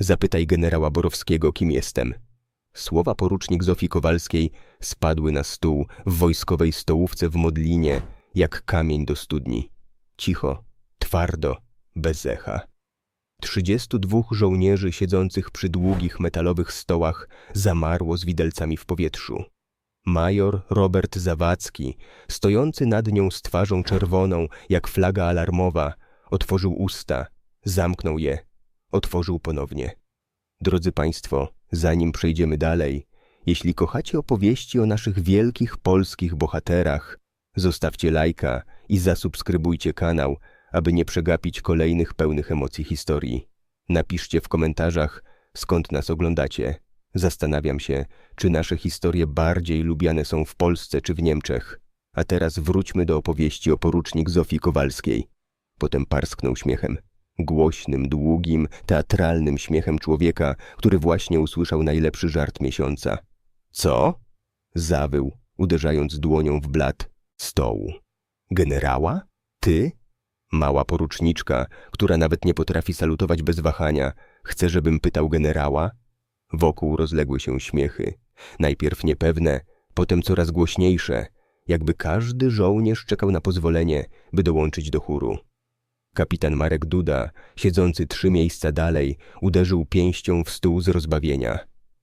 Zapytaj generała Borowskiego, kim jestem. Słowa porucznik Zofii Kowalskiej spadły na stół w wojskowej stołówce w Modlinie, jak kamień do studni. Cicho, twardo, bez echa. Trzydziestu dwóch żołnierzy siedzących przy długich metalowych stołach zamarło z widelcami w powietrzu. Major Robert Zawadzki, stojący nad nią z twarzą czerwoną, jak flaga alarmowa, otworzył usta, zamknął je, otworzył ponownie. Drodzy Państwo, zanim przejdziemy dalej, jeśli kochacie opowieści o naszych wielkich polskich bohaterach, zostawcie lajka i zasubskrybujcie kanał, aby nie przegapić kolejnych pełnych emocji historii. Napiszcie w komentarzach, skąd nas oglądacie. Zastanawiam się, czy nasze historie bardziej lubiane są w Polsce czy w Niemczech. A teraz wróćmy do opowieści o porucznik Zofii Kowalskiej. Potem parsknął śmiechem. Głośnym, długim, teatralnym śmiechem człowieka, który właśnie usłyszał najlepszy żart miesiąca. Co? Zawył, uderzając dłonią w blat stołu. Generała? Ty? Mała poruczniczka, która nawet nie potrafi salutować bez wahania. Chce, żebym pytał generała? Wokół rozległy się śmiechy. Najpierw niepewne, potem coraz głośniejsze, jakby każdy żołnierz czekał na pozwolenie, by dołączyć do chóru. Kapitan Marek Duda, siedzący trzy miejsca dalej, uderzył pięścią w stół z rozbawienia.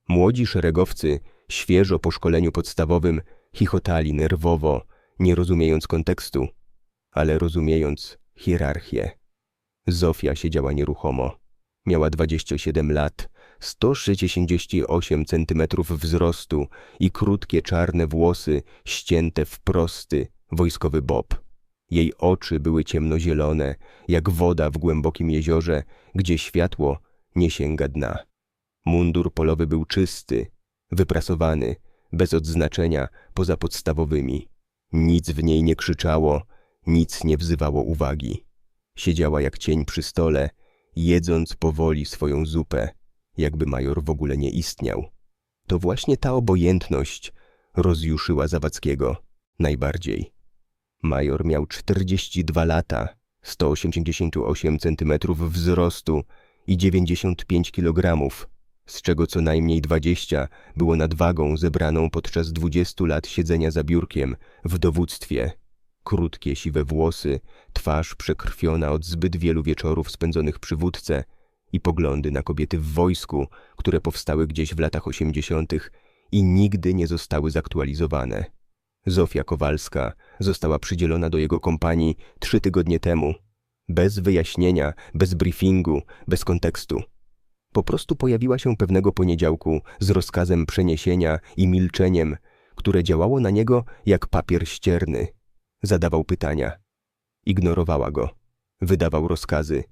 Młodzi szeregowcy, świeżo po szkoleniu podstawowym, chichotali nerwowo, nie rozumiejąc kontekstu, ale rozumiejąc hierarchię. Zofia siedziała nieruchomo. Miała 27 lat, 168 centymetrów wzrostu i krótkie czarne włosy ścięte w prosty, wojskowy bob. Jej oczy były ciemnozielone, jak woda w głębokim jeziorze, gdzie światło nie sięga dna. Mundur polowy był czysty, wyprasowany, bez odznaczenia poza podstawowymi. Nic w niej nie krzyczało, nic nie wzywało uwagi. Siedziała jak cień przy stole, jedząc powoli swoją zupę, jakby major w ogóle nie istniał. To właśnie ta obojętność rozjuszyła Zawadzkiego najbardziej. Major miał 42 lata, 188 centymetrów wzrostu i 95 kilogramów, z czego co najmniej 20 było nadwagą zebraną podczas 20 lat siedzenia za biurkiem w dowództwie. Krótkie, siwe włosy, twarz przekrwiona od zbyt wielu wieczorów spędzonych przy wódce i poglądy na kobiety w wojsku, które powstały gdzieś w latach 80. i nigdy nie zostały zaktualizowane. Zofia Kowalska została przydzielona do jego kompanii trzy tygodnie temu. Bez wyjaśnienia, bez briefingu, bez kontekstu. Po prostu pojawiła się pewnego poniedziałku z rozkazem przeniesienia i milczeniem, które działało na niego jak papier ścierny. Zadawał pytania. Ignorowała go. Wydawał rozkazy.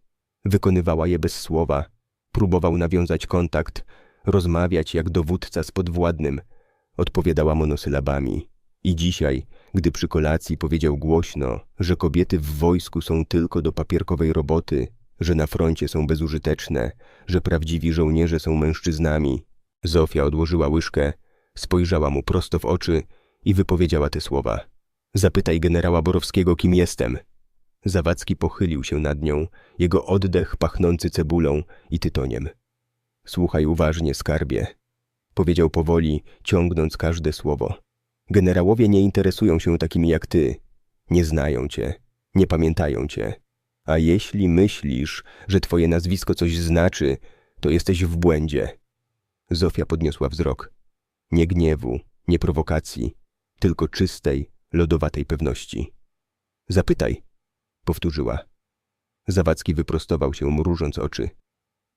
Wykonywała je bez słowa. Próbował nawiązać kontakt, rozmawiać jak dowódca z podwładnym. Odpowiadała monosylabami. I dzisiaj, gdy przy kolacji powiedział głośno, że kobiety w wojsku są tylko do papierkowej roboty, że na froncie są bezużyteczne, że prawdziwi żołnierze są mężczyznami, Zofia odłożyła łyżkę, spojrzała mu prosto w oczy i wypowiedziała te słowa. Zapytaj generała Borowskiego, kim jestem. Zawadzki pochylił się nad nią, jego oddech pachnący cebulą i tytoniem. Słuchaj uważnie, skarbie. Powiedział powoli, ciągnąc każde słowo. Generałowie nie interesują się takimi jak ty. Nie znają cię, nie pamiętają cię. A jeśli myślisz, że twoje nazwisko coś znaczy, to jesteś w błędzie. Zofia podniosła wzrok. Nie gniewu, nie prowokacji, tylko czystej, lodowatej pewności. Zapytaj, powtórzyła. Zawadzki wyprostował się, mrużąc oczy.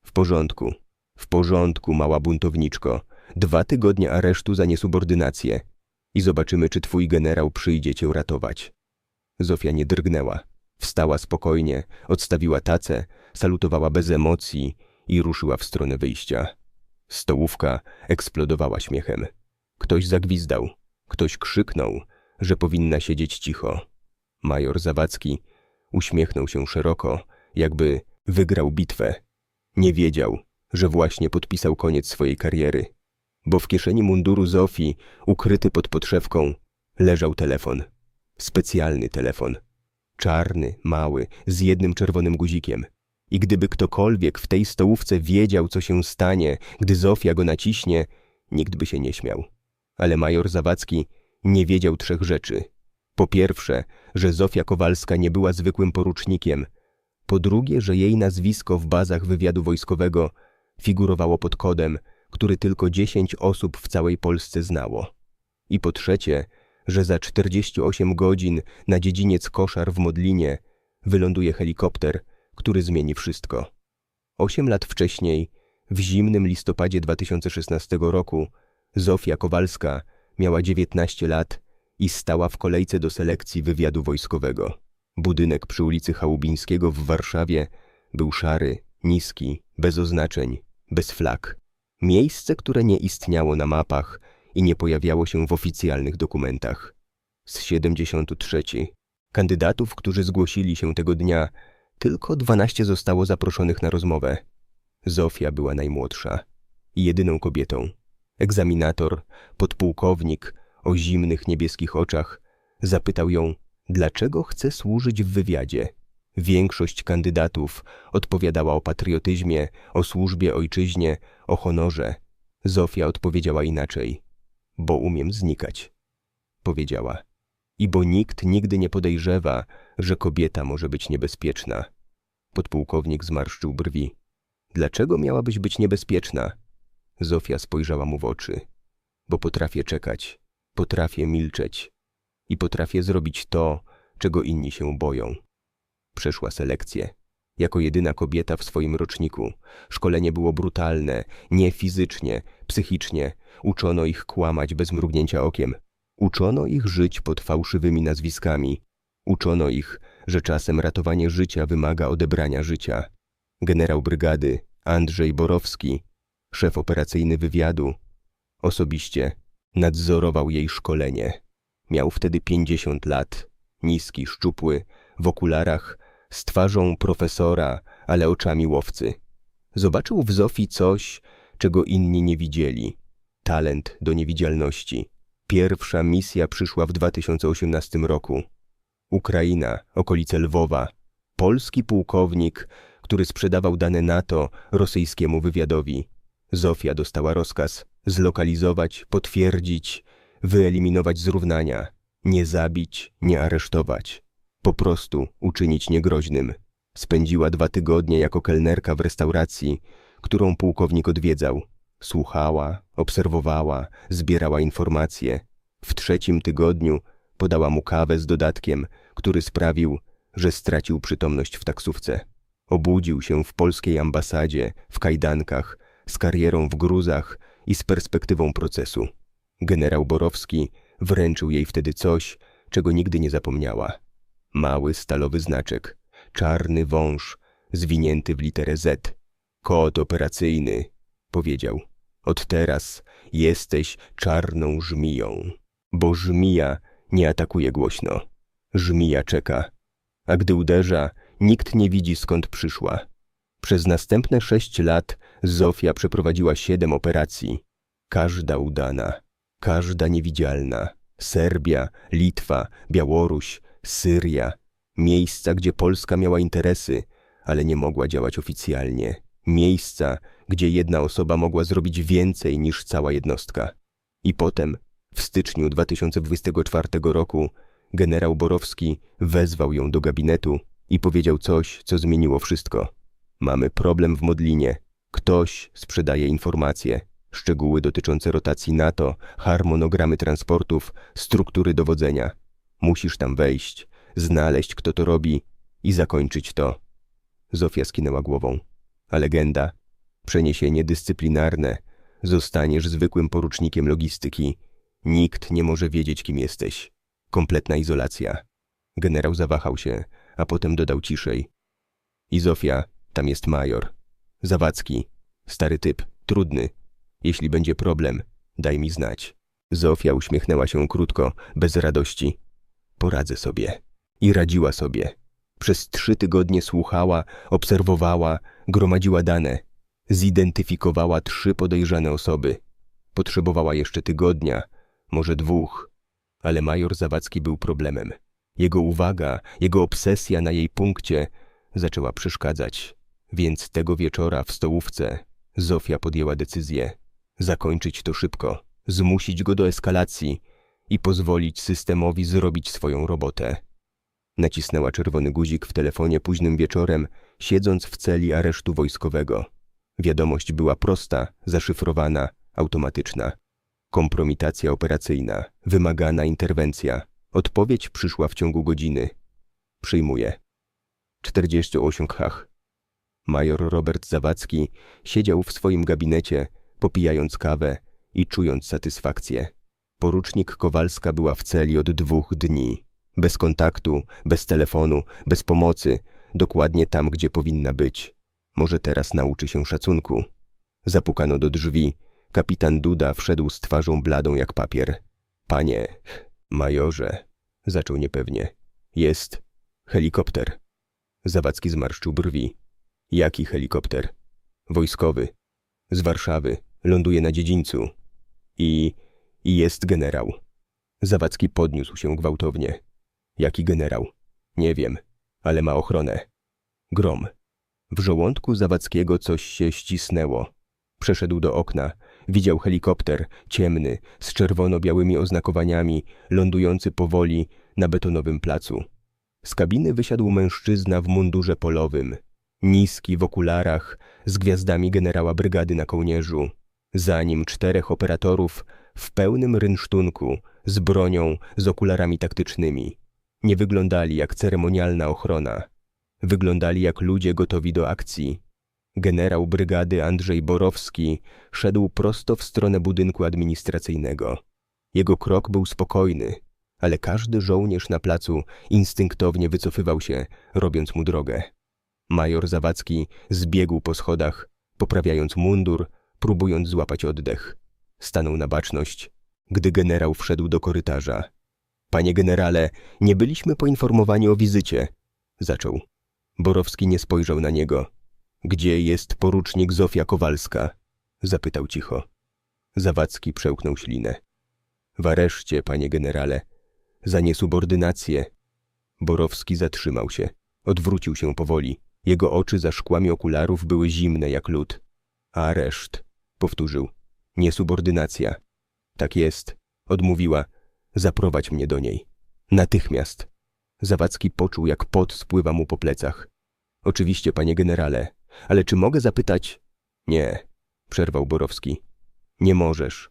W porządku, w porządku, mała buntowniczko. Dwa tygodnie aresztu za niesubordynację i zobaczymy, czy twój generał przyjdzie cię ratować. Zofia nie drgnęła. Wstała spokojnie, odstawiła tacę, salutowała bez emocji i ruszyła w stronę wyjścia. Stołówka eksplodowała śmiechem. Ktoś zagwizdał, ktoś krzyknął, że powinna siedzieć cicho. Major Zawadzki uśmiechnął się szeroko, jakby wygrał bitwę. Nie wiedział, że właśnie podpisał koniec swojej kariery, bo w kieszeni munduru Zofii, ukryty pod podszewką, leżał telefon. Specjalny telefon. Czarny, mały, z jednym czerwonym guzikiem. I gdyby ktokolwiek w tej stołówce wiedział, co się stanie, gdy Zofia go naciśnie, nikt by się nie śmiał. Ale major Zawadzki nie wiedział trzech rzeczy. Po pierwsze, że Zofia Kowalska nie była zwykłym porucznikiem. Po drugie, że jej nazwisko w bazach wywiadu wojskowego figurowało pod kodem, który tylko 10 osób w całej Polsce znało. I po trzecie, że za 48 godzin na dziedziniec Koszar w Modlinie wyląduje helikopter, który zmieni wszystko. Osiem lat wcześniej, w zimnym listopadzie 2016 roku, Zofia Kowalska miała 19 lat i stała w kolejce do selekcji wywiadu wojskowego. Budynek przy ulicy Chałubińskiego w Warszawie był szary, niski, bez oznaczeń, bez flag. Miejsce, które nie istniało na mapach i nie pojawiało się w oficjalnych dokumentach. Z 73. Kandydatów, którzy zgłosili się tego dnia, tylko 12 zostało zaproszonych na rozmowę. Zofia była najmłodsza i jedyną kobietą. Egzaminator, podpułkownik o zimnych niebieskich oczach, zapytał ją, dlaczego chce służyć w wywiadzie. Większość kandydatów odpowiadała o patriotyzmie, o służbie ojczyźnie, o honorze. Zofia odpowiedziała inaczej. Bo umiem znikać. Powiedziała. I bo nikt nigdy nie podejrzewa, że kobieta może być niebezpieczna. Podpułkownik zmarszczył brwi. Dlaczego miałabyś być niebezpieczna? Zofia spojrzała mu w oczy. Bo potrafię czekać, potrafię milczeć i potrafię zrobić to, czego inni się boją. Przeszła selekcję. Jako jedyna kobieta w swoim roczniku. Szkolenie było brutalne, nie fizycznie, psychicznie. Uczono ich kłamać bez mrugnięcia okiem. Uczono ich żyć pod fałszywymi nazwiskami. Uczono ich, że czasem ratowanie życia wymaga odebrania życia. Generał brygady Andrzej Borowski, szef operacyjny wywiadu, osobiście nadzorował jej szkolenie. Miał wtedy pięćdziesiąt lat, niski, szczupły, w okularach, z twarzą profesora, ale oczami łowcy. Zobaczył w Zofii coś, czego inni nie widzieli. Talent do niewidzialności. Pierwsza misja przyszła w 2018 roku. Ukraina, okolice Lwowa. Polski pułkownik, który sprzedawał dane NATO rosyjskiemu wywiadowi. Zofia dostała rozkaz zlokalizować, potwierdzić, wyeliminować zrównania, nie zabić, nie aresztować. Po prostu uczynić niegroźnym. Spędziła dwa tygodnie jako kelnerka w restauracji, którą pułkownik odwiedzał. Słuchała, obserwowała, zbierała informacje. W trzecim tygodniu podała mu kawę z dodatkiem, który sprawił, że stracił przytomność w taksówce. Obudził się w polskiej ambasadzie, w kajdankach, z karierą w gruzach i z perspektywą procesu. Generał Borowski wręczył jej wtedy coś, czego nigdy nie zapomniała. Mały stalowy znaczek, czarny wąż, zwinięty w literę Z. Kod operacyjny, powiedział. Od teraz jesteś czarną żmiją, bo żmija nie atakuje głośno. Żmija czeka, a gdy uderza, nikt nie widzi skąd przyszła. Przez następne sześć lat Zofia przeprowadziła siedem operacji. Każda udana, każda niewidzialna. Serbia, Litwa, Białoruś, Syria. Miejsca, gdzie Polska miała interesy, ale nie mogła działać oficjalnie. Miejsca, gdzie jedna osoba mogła zrobić więcej niż cała jednostka. I potem, w styczniu 2024 roku, generał Borowski wezwał ją do gabinetu i powiedział coś, co zmieniło wszystko. Mamy problem w Modlinie. Ktoś sprzedaje informacje. Szczegóły dotyczące rotacji NATO, harmonogramy transportów, struktury dowodzenia. Musisz tam wejść, znaleźć, kto to robi i zakończyć to. Zofia skinęła głową. A legenda? Przeniesienie dyscyplinarne. Zostaniesz zwykłym porucznikiem logistyki. Nikt nie może wiedzieć, kim jesteś. Kompletna izolacja. Generał zawahał się, a potem dodał ciszej. I Zofia, tam jest major. Zawadzki. Stary typ, trudny. Jeśli będzie problem, daj mi znać. Zofia uśmiechnęła się krótko, bez radości. Poradzę sobie. I radziła sobie. Przez trzy tygodnie słuchała, obserwowała, gromadziła dane. Zidentyfikowała trzy podejrzane osoby. Potrzebowała jeszcze tygodnia, może dwóch. Ale major Zawadzki był problemem. Jego uwaga, jego obsesja na jej punkcie zaczęła przeszkadzać. Więc tego wieczora w stołówce Zofia podjęła decyzję zakończyć to szybko, zmusić go do eskalacji i pozwolić systemowi zrobić swoją robotę. Nacisnęła czerwony guzik w telefonie późnym wieczorem, siedząc w celi aresztu wojskowego. Wiadomość była prosta, zaszyfrowana, automatyczna. Kompromitacja operacyjna, wymagana interwencja. Odpowiedź przyszła w ciągu godziny. Przyjmuję. 48 kach. Major Robert Zawadzki siedział w swoim gabinecie, popijając kawę i czując satysfakcję. Porucznik Kowalska była w celi od dwóch dni. Bez kontaktu, bez telefonu, bez pomocy, dokładnie tam, gdzie powinna być. Może teraz nauczy się szacunku. Zapukano do drzwi. Kapitan Duda wszedł z twarzą bladą jak papier. Panie, majorze, zaczął niepewnie. Jest helikopter. Zawadzki zmarszczył brwi. Jaki helikopter? Wojskowy. Z Warszawy. Ląduje na dziedzińcu. I... i jest generał. Zawadzki podniósł się gwałtownie. Jaki generał? Nie wiem, ale ma ochronę. Grom. W żołądku Zawadzkiego coś się ścisnęło. Przeszedł do okna. Widział helikopter, ciemny, z czerwono-białymi oznakowaniami, lądujący powoli na betonowym placu. Z kabiny wysiadł mężczyzna w mundurze polowym. Niski w okularach, z gwiazdami generała brygady na kołnierzu. Za nim czterech operatorów w pełnym rynsztunku, z bronią, z okularami taktycznymi. Nie wyglądali jak ceremonialna ochrona. Wyglądali jak ludzie gotowi do akcji. Generał brygady Andrzej Borowski szedł prosto w stronę budynku administracyjnego. Jego krok był spokojny, ale każdy żołnierz na placu instynktownie wycofywał się, robiąc mu drogę. Major Zawadzki zbiegł po schodach, poprawiając mundur, próbując złapać oddech. Stanął na baczność, gdy generał wszedł do korytarza. Panie generale, nie byliśmy poinformowani o wizycie, zaczął. Borowski nie spojrzał na niego. Gdzie jest porucznik Zofia Kowalska? zapytał cicho. Zawadzki przełknął ślinę. W areszcie, panie generale, za niesubordynację. Borowski zatrzymał się, odwrócił się powoli. Jego oczy za szkłami okularów były zimne jak lód. Areszt, powtórzył. Niesubordynacja. Tak jest, odmówiła. Zaprowadź mnie do niej. Natychmiast. Zawadzki poczuł, jak pot spływa mu po plecach. Oczywiście, panie generale, ale czy mogę zapytać? Nie, przerwał Borowski. Nie możesz.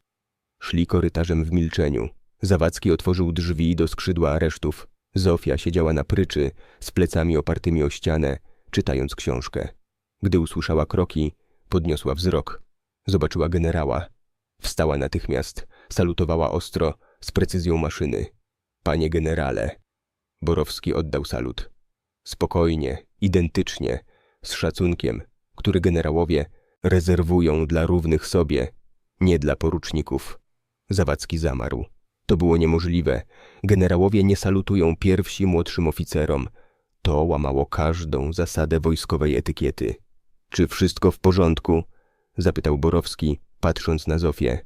Szli korytarzem w milczeniu. Zawadzki otworzył drzwi do skrzydła aresztów. Zofia siedziała na pryczy, z plecami opartymi o ścianę, czytając książkę. Gdy usłyszała kroki, podniosła wzrok. Zobaczyła generała. Wstała natychmiast, salutowała ostro, z precyzją maszyny. Panie generale. Borowski oddał salut. Spokojnie, identycznie, z szacunkiem, który generałowie rezerwują dla równych sobie, nie dla poruczników. Zawadzki zamarł. To było niemożliwe. Generałowie nie salutują pierwsi młodszym oficerom. To łamało każdą zasadę wojskowej etykiety. Czy wszystko w porządku? zapytał Borowski, patrząc na Zofię.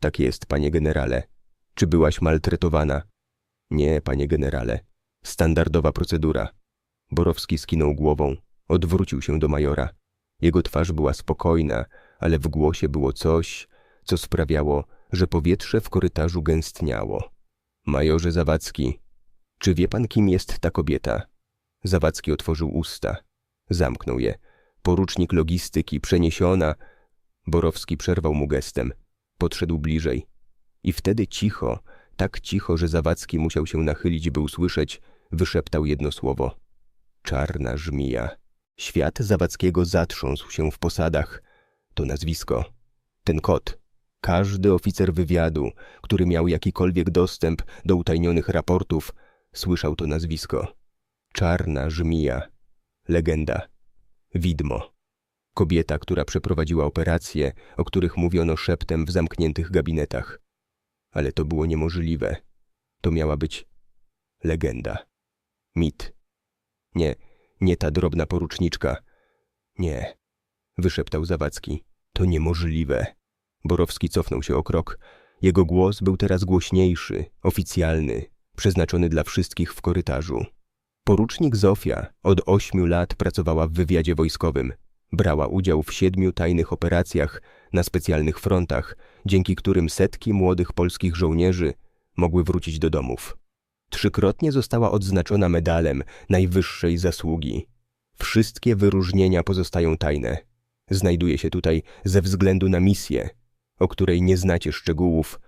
Tak jest, panie generale. Czy byłaś maltretowana? Nie, panie generale. Standardowa procedura. Borowski skinął głową, odwrócił się do majora. Jego twarz była spokojna, ale w głosie było coś, co sprawiało, że powietrze w korytarzu gęstniało. Majorze Zawadzki, czy wie pan, kim jest ta kobieta? Zawadzki otworzył usta. Zamknął je. Porucznik logistyki, przeniesiona. Borowski przerwał mu gestem. Podszedł bliżej. I wtedy cicho, tak cicho, że Zawadzki musiał się nachylić, by usłyszeć, wyszeptał jedno słowo. Czarna żmija. Świat Zawadzkiego zatrząsł się w posadach. To nazwisko. Ten kot. Każdy oficer wywiadu, który miał jakikolwiek dostęp do utajnionych raportów, słyszał to nazwisko. Czarna żmija. Legenda. Widmo. Kobieta, która przeprowadziła operacje, o których mówiono szeptem w zamkniętych gabinetach. Ale to było niemożliwe. To miała być legenda. Mit. Nie, nie ta drobna poruczniczka. Nie, wyszeptał Zawadzki. To niemożliwe. Borowski cofnął się o krok. Jego głos był teraz głośniejszy, oficjalny, przeznaczony dla wszystkich w korytarzu. Porucznik Zofia od ośmiu lat pracowała w wywiadzie wojskowym. Brała udział w siedmiu tajnych operacjach na specjalnych frontach, dzięki którym setki młodych polskich żołnierzy mogły wrócić do domów. Trzykrotnie została odznaczona medalem najwyższej zasługi. Wszystkie wyróżnienia pozostają tajne. Znajduje się tutaj ze względu na misję, o której nie znacie szczegółów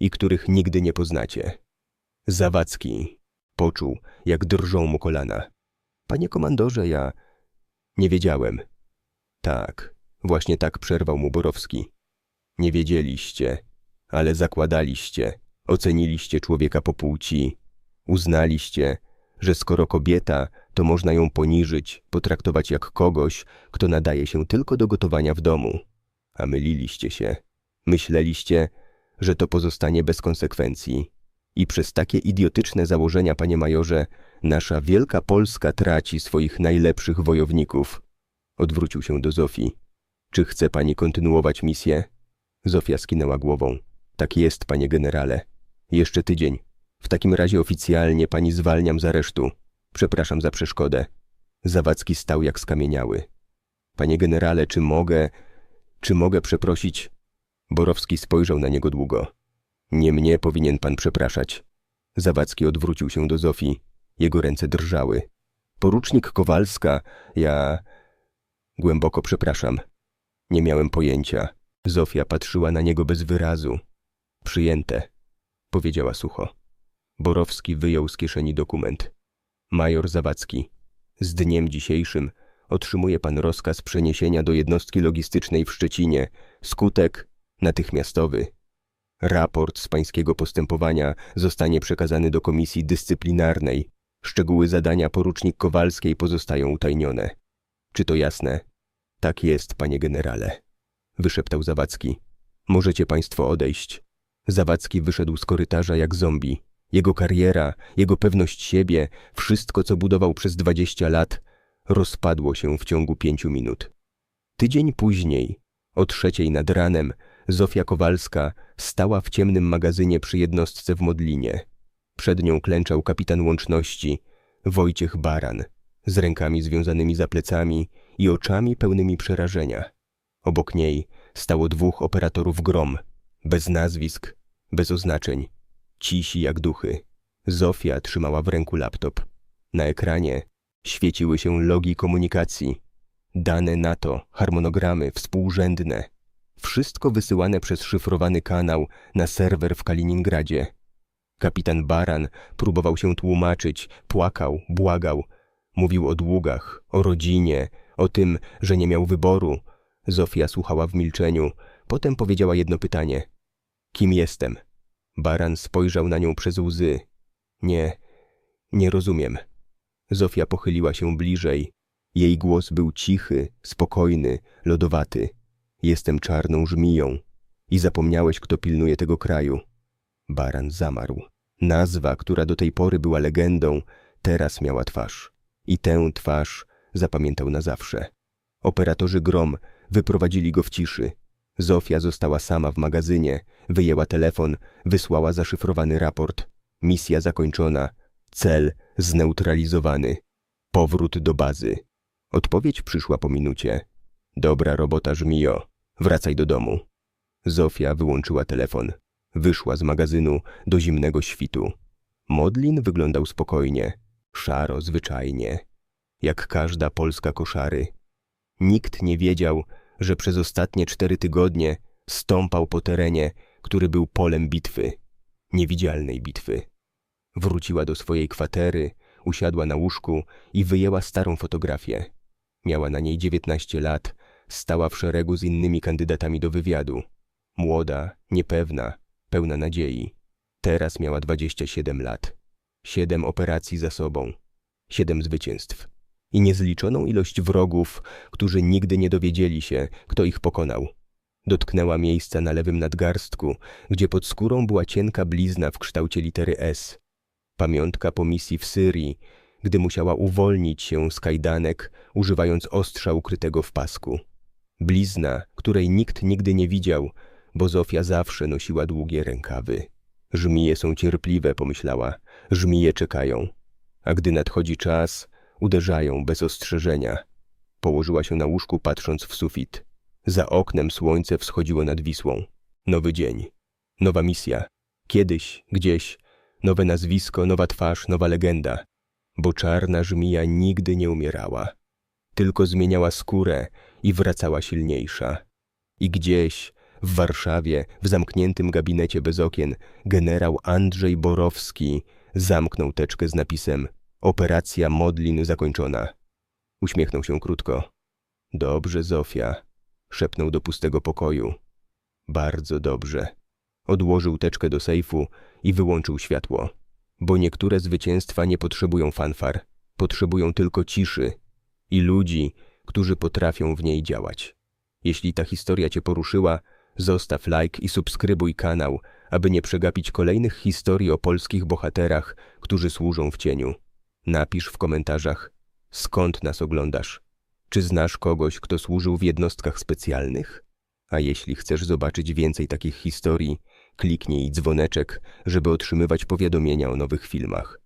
i których nigdy nie poznacie. Zawadzki poczuł, jak drżą mu kolana. Panie komandorze, ja nie wiedziałem. Tak, właśnie tak przerwał mu Borowski. Nie wiedzieliście, ale zakładaliście, oceniliście człowieka po płci, uznaliście, że skoro kobieta, to można ją poniżyć, potraktować jak kogoś, kto nadaje się tylko do gotowania w domu. A myliliście się. Myśleliście, że to pozostanie bez konsekwencji. I przez takie idiotyczne założenia, panie majorze, nasza wielka Polska traci swoich najlepszych wojowników. Odwrócił się do Zofii. Czy chce pani kontynuować misję? Zofia skinęła głową. Tak jest, panie generale. Jeszcze tydzień. W takim razie oficjalnie pani zwalniam z aresztu. Przepraszam za przeszkodę. Zawadzki stał jak skamieniały. Panie generale, czy mogę... Czy mogę przeprosić? Borowski spojrzał na niego długo. Nie mnie powinien pan przepraszać. Zawadzki odwrócił się do Zofii. Jego ręce drżały. Porucznik Kowalska, ja... Głęboko przepraszam. Nie miałem pojęcia. Zofia patrzyła na niego bez wyrazu. Przyjęte, powiedziała sucho. Borowski wyjął z kieszeni dokument. Major Zawadzki, z dniem dzisiejszym otrzymuje pan rozkaz przeniesienia do jednostki logistycznej w Szczecinie. Skutek natychmiastowy. Raport z pańskiego postępowania zostanie przekazany do komisji dyscyplinarnej. Szczegóły zadania porucznik Kowalskiej pozostają utajnione. Czy to jasne? Tak jest, panie generale. Wyszeptał Zawadzki. Możecie państwo odejść. Zawadzki wyszedł z korytarza jak zombie. Jego kariera, jego pewność siebie, wszystko co budował przez dwadzieścia lat, rozpadło się w ciągu pięciu minut. Tydzień później, o trzeciej nad ranem, Zofia Kowalska stała w ciemnym magazynie przy jednostce w Modlinie. Przed nią klęczał kapitan łączności, Wojciech Baran, z rękami związanymi za plecami i oczami pełnymi przerażenia. Obok niej stało dwóch operatorów grom, bez nazwisk, bez oznaczeń, cisi jak duchy. Zofia trzymała w ręku laptop. Na ekranie świeciły się logi komunikacji, dane NATO, harmonogramy współrzędne. Wszystko wysyłane przez szyfrowany kanał na serwer w Kaliningradzie. Kapitan Baran próbował się tłumaczyć, płakał, błagał. Mówił o długach, o rodzinie, o tym, że nie miał wyboru. Zofia słuchała w milczeniu. Potem powiedziała jedno pytanie. Kim jestem? Baran spojrzał na nią przez łzy. Nie, nie rozumiem. Zofia pochyliła się bliżej. Jej głos był cichy, spokojny, lodowaty. Jestem czarną żmiją. I zapomniałeś, kto pilnuje tego kraju. Baran zamarł. Nazwa, która do tej pory była legendą, teraz miała twarz. I tę twarz zapamiętał na zawsze. Operatorzy Grom wyprowadzili go w ciszy. Zofia została sama w magazynie, wyjęła telefon, wysłała zaszyfrowany raport. Misja zakończona, cel zneutralizowany. Powrót do bazy. Odpowiedź przyszła po minucie. Dobra robota, żmijo. Wracaj do domu. Zofia wyłączyła telefon. Wyszła z magazynu do zimnego świtu. Modlin wyglądał spokojnie, szaro, zwyczajnie, jak każda polska koszary. Nikt nie wiedział, że przez ostatnie cztery tygodnie stąpał po terenie, który był polem bitwy, niewidzialnej bitwy. Wróciła do swojej kwatery, usiadła na łóżku i wyjęła starą fotografię. Miała na niej dziewiętnaście lat, stała w szeregu z innymi kandydatami do wywiadu. Młoda, niepewna, pełna nadziei. Teraz miała dwadzieścia siedem lat. Siedem operacji za sobą. Siedem zwycięstw. I niezliczoną ilość wrogów, którzy nigdy nie dowiedzieli się, kto ich pokonał. Dotknęła miejsca na lewym nadgarstku, gdzie pod skórą była cienka blizna w kształcie litery S. Pamiątka po misji w Syrii, gdy musiała uwolnić się z kajdanek, używając ostrza ukrytego w pasku. Blizna, której nikt nigdy nie widział, bo Zofia zawsze nosiła długie rękawy. Żmije są cierpliwe, pomyślała. Żmije czekają. A gdy nadchodzi czas, uderzają bez ostrzeżenia. Położyła się na łóżku, patrząc w sufit. Za oknem słońce wschodziło nad Wisłą. Nowy dzień. Nowa misja. Kiedyś, gdzieś. Nowe nazwisko, nowa twarz, nowa legenda. Bo czarna żmija nigdy nie umierała. Tylko zmieniała skórę i wracała silniejsza. I gdzieś, w Warszawie, w zamkniętym gabinecie bez okien, generał Andrzej Borowski zamknął teczkę z napisem Operacja Modlin zakończona. Uśmiechnął się krótko. Dobrze, Zofia, szepnął do pustego pokoju. Bardzo dobrze. Odłożył teczkę do sejfu i wyłączył światło. Bo niektóre zwycięstwa nie potrzebują fanfar, potrzebują tylko ciszy i ludzi, którzy potrafią w niej działać. Jeśli ta historia Cię poruszyła, zostaw like i subskrybuj kanał, aby nie przegapić kolejnych historii o polskich bohaterach, którzy służą w cieniu. Napisz w komentarzach, skąd nas oglądasz. Czy znasz kogoś, kto służył w jednostkach specjalnych? A jeśli chcesz zobaczyć więcej takich historii, kliknij dzwoneczek, żeby otrzymywać powiadomienia o nowych filmach.